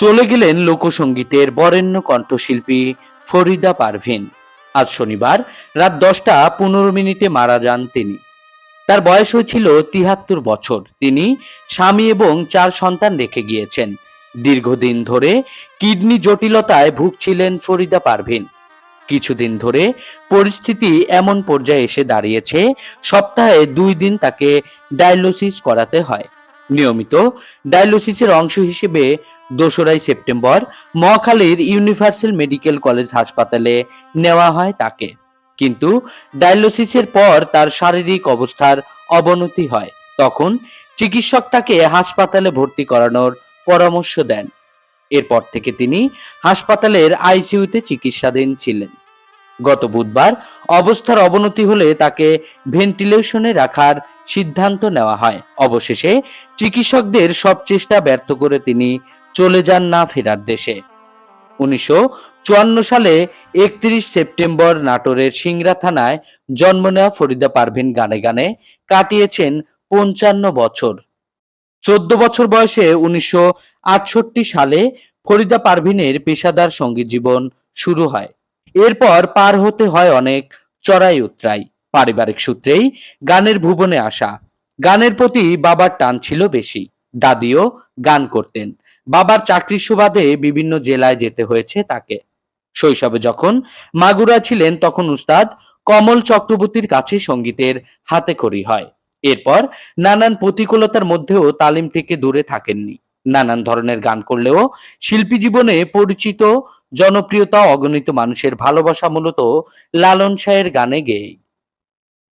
চলে গেলেন লোকসঙ্গীতের বরেণ্য কণ্ঠশিল্পী ফরিদা পারভিন। আজ শনিবার, রাত দশটা পনেরো মিনিটে মারা যান তিনি। তার বয়স হয়েছিল তিহাত্তর বছর। তিনি স্বামী এবং চার সন্তান রেখে গিয়েছেন। দীর্ঘদিন ধরে কিডনি জটিলতায় ভুগছিলেন ফরিদা পারভিন। কিছুদিন ধরে পরিস্থিতি এমন পর্যায়ে এসে দাঁড়িয়েছে, সপ্তাহে দুই দিন তাকে ডায়ালিসিস করাতে হয়। নিয়মিত ডায়ালিসিসের অংশ হিসেবে দোসরাই সেপ্টেম্বর মহাখালীর ইউনিভার্সাল মেডিকেল কলেজ হাসপাতালে নেওয়া হয় তাকে। কিন্তু ডায়ালিসিসের পর তার শারীরিক অবস্থার অবনতি হয়। তখন চিকিৎসক তাকে হাসপাতালে ভর্তি করানোর পরামর্শ দেন। এরপর থেকে তিনি হাসপাতালের আইসিইউতে চিকিৎসাধীন ছিলেন। গত বুধবার অবস্থার অবনতি হলে তাকে ভেন্টিলেশনে রাখার সিদ্ধান্ত নেওয়া হয়। অবশেষে চিকিৎসকদের সব চেষ্টা ব্যর্থ করে তিনি চলে যান না ফেরার দেশে। উনিশশো চুয়ান্ন সালে একত্রিশ সেপ্টেম্বর নাটোরের সিংড়া থানায় জন্ম নেওয়া ফরিদা পারভিন গানে গানে কাটিয়েছেন পঞ্চান্ন বছর। চোদ্দ বছর বয়সে উনিশশো আটষট্টি সালে ফরিদা পারভিনের পেশাদার সংগীত জীবন শুরু হয়। এরপর পার হতে হয় অনেক চড়াই উতরাই। পারিবারিক সূত্রেই গানের ভুবনে আসা। গানের প্রতি বাবার টান ছিল বেশি। দাদিও গান করতেন। বাবার চাকরির সুবাদে বিভিন্ন জেলায় যেতে হয়েছে তাকে। শৈশবে যখন মাগুরা ছিলেন, তখন উস্তাদ কমল চক্রবর্তীর কাছে সঙ্গীতের হাতে খড়ি হয়। এরপর নানান প্রতিকূলতার মধ্যেও তালিম থেকে দূরে থাকেননি। নানান ধরনের গান করলেও শিল্পী জীবনে পরিচিত, জনপ্রিয়তা, অগণিত মানুষের ভালোবাসা মূলত লালন শাহের গানে গেয়ে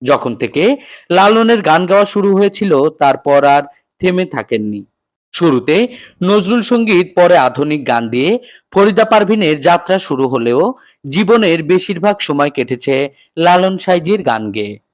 যখন থেকে লালনের গান গাওয়া শুরু হয়েছিল, তারপর আর থেমে থাকেননি। শুরুতে নজরুল সংগীত, পরে আধুনিক গান দিয়ে ফরিদা পারভিনের যাত্রা শুরু হলেও জীবনের বেশিরভাগ সময় কেটেছে লালন সাইজির গান গেয়ে।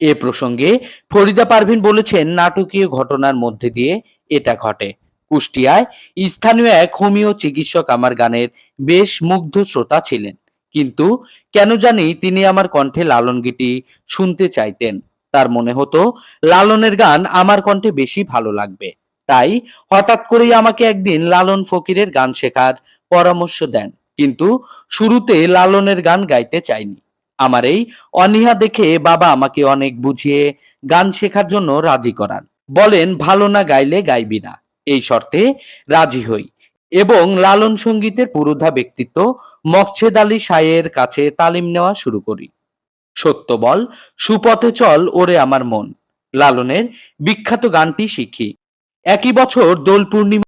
এ প্রসঙ্গে ফরিদা পারভিন বলেছেন, নাটকীয় ঘটনার মধ্যে দিয়ে এটা ঘটে। কুষ্টিয়ায় স্থানীয় এক হোমিও চিকিৎসক আমার গানের বেশ মুগ্ধ শ্রোতা ছিলেন। কিন্তু কেন জানি তিনি আমার কণ্ঠে লালন গীতি শুনতে চাইতেন। তার মনে হতো, লালনের গান আমার কণ্ঠে বেশি ভালো লাগবে। তাই হঠাৎ করেই আমাকে একদিন লালন ফকিরের গান শেখার পরামর্শ দেন। কিন্তু শুরুতে লালনের গান গাইতে চাইনি। আমার এই অনীহা দেখে বাবা আমাকে অনেক বুঝিয়ে গান শেখার জন্য রাজি করান। বলেন, ভালো না গাইলে গাইবি না। এই শর্তে রাজি হই। এবং লালন সঙ্গীতের পুরোধা ব্যক্তিত্ব মকছেদ আলী সায়ের কাছে তালিম নেওয়া শুরু করি। সত্য বল, সুপথে চল ওরে আমার মন। লালনের বিখ্যাত গানটি শিখি। একই বছর দোল পূর্ণিমা